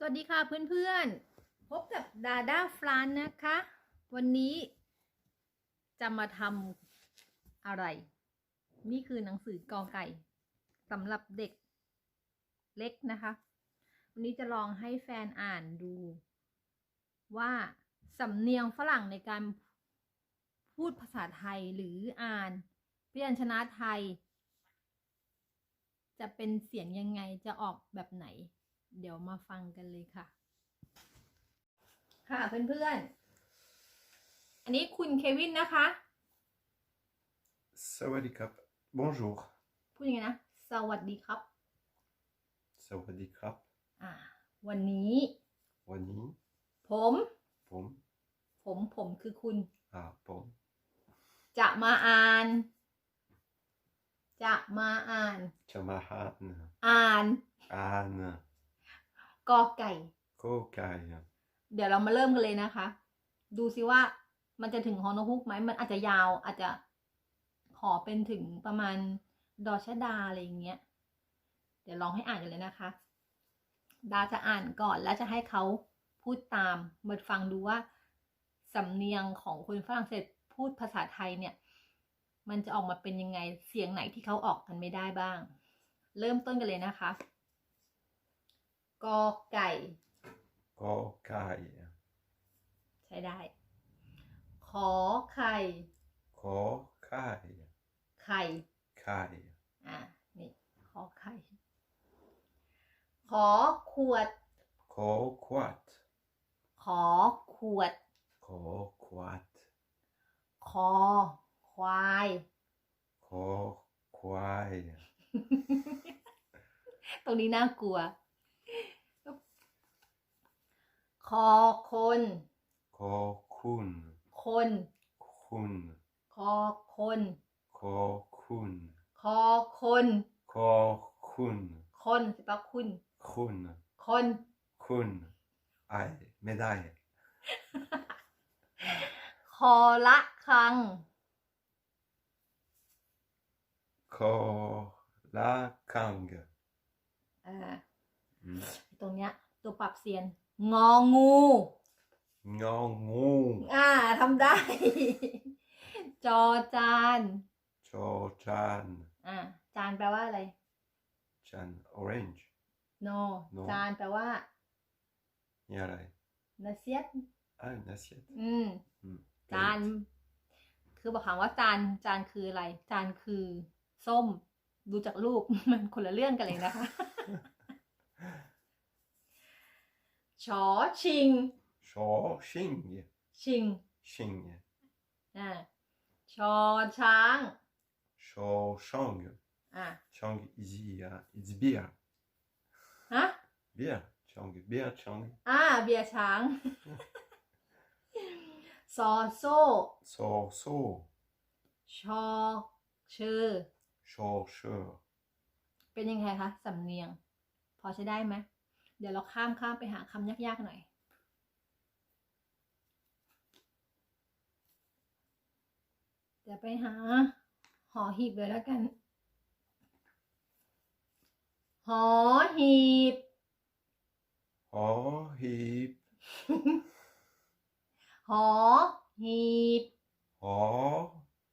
สวัสดีค่ะเพื่อนๆ พบกับดาด้าฟลานนะคะ วันนี้จะมาทำอะไร นี่คือหนังสือกอไก่สำหรับเด็กเล็กนะคะ วันนี้จะลองให้แฟนอ่านดู ว่าสำเนียงฝรั่งในการพูดภาษาไทยหรืออ่านพยัญชนะไทย จะเป็นเสียงยังไงจะออกแบบไหน เดี๋ยวมาฟังกันเลยค่ะ ค่ะเพื่อนๆ อันนี้คุณเควินนะคะ สวัสดีครับ bonjour พูดยังไงนะ สวัสดีครับ สวัสดีครับ อ่า วันนี้ วันนี้ ผม ผม ผมผมคือคุณ อ่า ผม จะมาอ่าน จะมาอ่าน จะมาหาน อ่าน อ่าน กอไก่โกไก่เดี๋ยวเรามาเริ่มกันเลยนะคะ ดูซิว่ามันจะถึงฮอนกฮูกไหม มันอาจจะยาวอาจจะขอเป็นถึงประมาณดอชดาอะไรอย่างเงี้ย เดี๋ยวลองให้อ่านกันเลยนะคะ ดาจะอ่านก่อนแล้วจะให้เขาพูดตามมาฟังดูว่าสำเนียงของคนฝรั่งเศสพูดภาษาไทยเนี่ย มันจะออกมาเป็นยังไง เสียงไหนที่เขาออกกันไม่ได้บ้าง เริ่มต้นกันเลยนะคะ กอไก่โกไก่ใช้ได้ ขอไข่โกไก่ไข่ ไข่อะนี่ขอไข่ ขอขวดโกขวด ขอขวดโกขวด คอ ควายโกควาย ตรงนี้น่ากลัว คอคนโกคุณ คน คุณ คอคนโกคุณ คอคนโกคุณ คนสิปะคุณ คุณ คน คุณไอไม่ได้ คอละคังโกละคังอ่าอืม ตรงเนี้ย ตัวปรับเสียง งองู งองูอ่าทำได้ จอจาน จอจานอ่าจานแปลว่าอะไร จาน orange no No จานแปลว่านี่อะไรนาเซียตอ่านาเซียตอืม อืม จาน คือบอกคำว่าจาน จานคืออะไร จานคือ ส้ม ดูจากรูป มันคนละเรื่องกันเลยนะคะ ชอชิง ชอชิงชิงชิงอ่าชอช้าง ชอช่องอ่าช่อง is uh, it's beer ฮะ beer ช่อง beer ช่องอ่าเบียร์ช้างซอโซ่ซอโซชอชื่อชอเชอร์เป็นยังไงคะสำเนียง พอใช้ได้ไหม เดี๋ยวเราข้ามข้ามไปหาคำยากๆหน่อย เดี๋ยวไปหาหอหีบเลยแล้วกัน หอหีบ หอหีบ หอหีบ หอ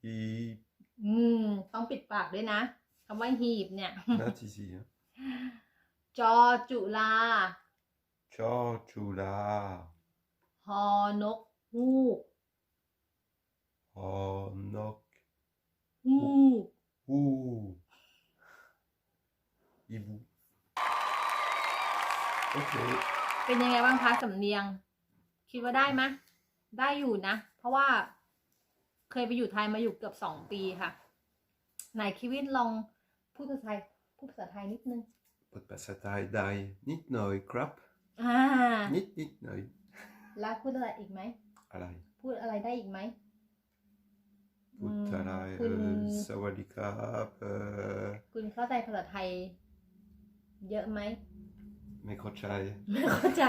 หีบ อืม ต้องปิดปากด้วยนะคำว่าหีบเนี่ย not easy จ อจุลาจอจุฬาฮอนกฮูกหอนกฮูกฮูอีบูโอเค เป็นยังไงบ้างคะสำเนียง คิดว่าได้ไหมยได้อยู่นะ เพราะว่า เคยไปอยู่ไทยมาอยู่เกือบสองปีค่ะ ไหนคิวินลองพูดภาษาไทยพูดภาษาไทยนิดนึง พูดภาษาไทยได้นิดหน่อยครับ อ่า นิดนิดหน่อย แล้วพูดอะไรอีกไหม อะไร พูดอะไรได้อีกไหมพูดอะไรคุเอณอสวัสดีครับเออคุณเข้าใจภาษาไทย เยอะไหม ไม่เข้าใจ ไม่เข้าใจ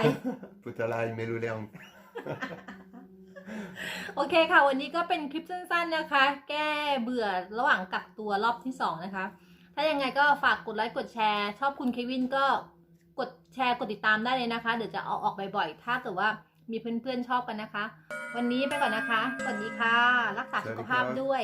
พูดอะไรไม่รู้เรื่อง โอเคค่ะ วันนี้ก็เป็นคลิปสั้นๆนะคะ แก้เบื่อระหว่างกักตัวรอบที่สองนะคะ ถ้ายังไงก็ฝากกดไลค์กดแชร์ ชอบคุณเควินก็กดแชร์กดติดตามได้เลยนะคะ เดี๋ยวจะเอาออกบ่อยๆ ถ้าเกิดว่ามีเพื่อนๆชอบกันนะคะ วันนี้ไปก่อนนะคะ สวัสดีค่ะ รักษาสุขภาพด้วย